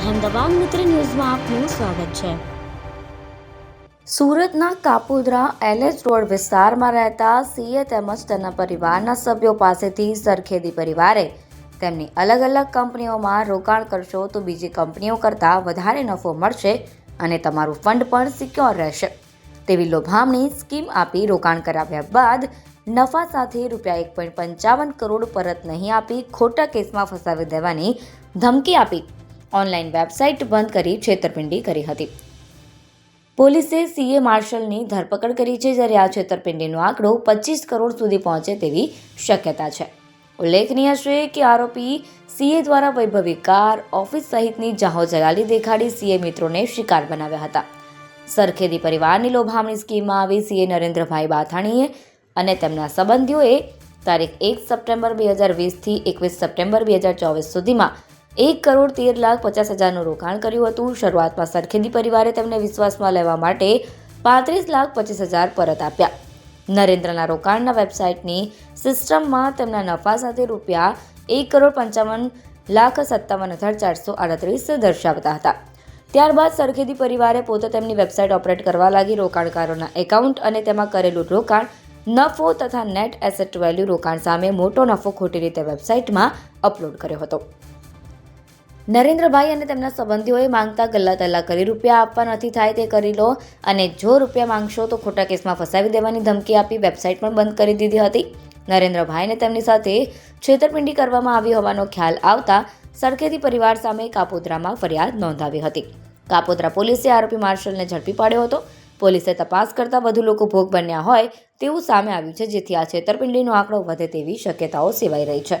અહેમદાબાદ મિત્ર ન્યૂઝમાં આપનું સ્વાગત છે. સુરતના કાપોદ્રા એલએચ રોડ વિસ્તારમાં રહેતા સીએ તેમજ તેના પરિવારના સભ્યો પાસેથી સરખેદી પરિવારે તેમની અલગ અલગ કંપનીઓમાં રોકાણ કરશો તો બીજી કંપનીઓ કરતાં વધારે નફો મળશે અને તમારું ફંડ પણ સિક્યોર રહેશે. તેવી લોભામણી સ્કીમ આપી રોકાણ કરાવ્યા બાદ નફા સાથે રૂપિયા એક પોઈન્ટ પંચાવન કરોડ પરત નહીં આપી ખોટા કેસમાં ફસાવી દેવાની ધમકી આપી. ઓનલાઈન વેબસાઇટ બંધ કરી છેતરપિંડી કરી હતી. પોલીસે સીએ માર્શલની ધરપકડ કરી છે જ્યારે આ છેતરપિંડીનો આંકડો પચીસ કરોડ સુધી પહોંચે તેવી શક્યતા છે. ઉલ્લેખનીય છે કે આરોપી સીએ દ્વારા વૈભવી કાર, ઓફિસ સહિતની જાહો જલાલી દેખાડી સીએ મિત્રોને શિકાર બનાવ્યા હતા. સરખેદી પરિવારની લોભામણી સ્કીમમાં આવી સીએ નરેન્દ્રભાઈ બાથાણીએ અને તેમના સંબંધીઓએ તારીખ એક સપ્ટેમ્બર બે હજાર વીસથી એકવીસ સપ્ટેમ્બર બે હજાર ચોવીસ સુધીમાં એક કરોડ તેર લાખ પચાસ હજારનું રોકાણ કર્યું હતું. શરૂઆતમાં સરખેદી પરિવારે તેમને વિશ્વાસમાં લેવા માટે પાંત્રીસ લાખ પચીસ હજાર પરત આપ્યા. નરેન્દ્રના રોકાણના વેબસાઇટની સિસ્ટમમાં તેમના નફા સાથે રૂપિયા એક કરોડ પંચાવન લાખ સત્તાવન હજાર ચારસો આડત્રીસ દર્શાવતા હતા. ત્યારબાદ સરખેદી પરિવારે પોતે તેમની વેબસાઇટ ઓપરેટ કરવા લાગી. રોકાણકારોના એકાઉન્ટ અને તેમાં કરેલું રોકાણ, નફો તથા નેટ એસેટ વેલ્યુ રોકાણ સામે મોટો નફો ખોટી રીતે વેબસાઇટમાં અપલોડ કર્યો હતો. નરેન્દ્રભાઈ અને તેમના સંબંધીઓએ માંગતા ગલ્લા તલ્લા કરી રૂપિયા આપવા નથી થાય તે કરી લો અને જો રૂપિયા માંગશો તો ખોટા કેસમાં ફસાવી દેવાની ધમકી આપી વેબસાઇટ પણ બંધ કરી દીધી હતી. નરેન્દ્રભાઈને તેમની સાથે છેતરપિંડી કરવામાં આવી હોવાનો ખ્યાલ આવતા સરખેથી પરિવાર સામે કાપોદ્રામાં ફરિયાદ નોંધાવી હતી. કાપોદ્રા પોલીસે આરોપી માર્શલને ઝડપી પાડ્યો હતો. પોલીસે તપાસ કરતાં વધુ લોકો ભોગ બન્યા હોય તેવું સામે આવ્યું છે, જેથી આ છેતરપિંડીનો આંકડો વધે તેવી શક્યતાઓ સેવાઈ રહી છે.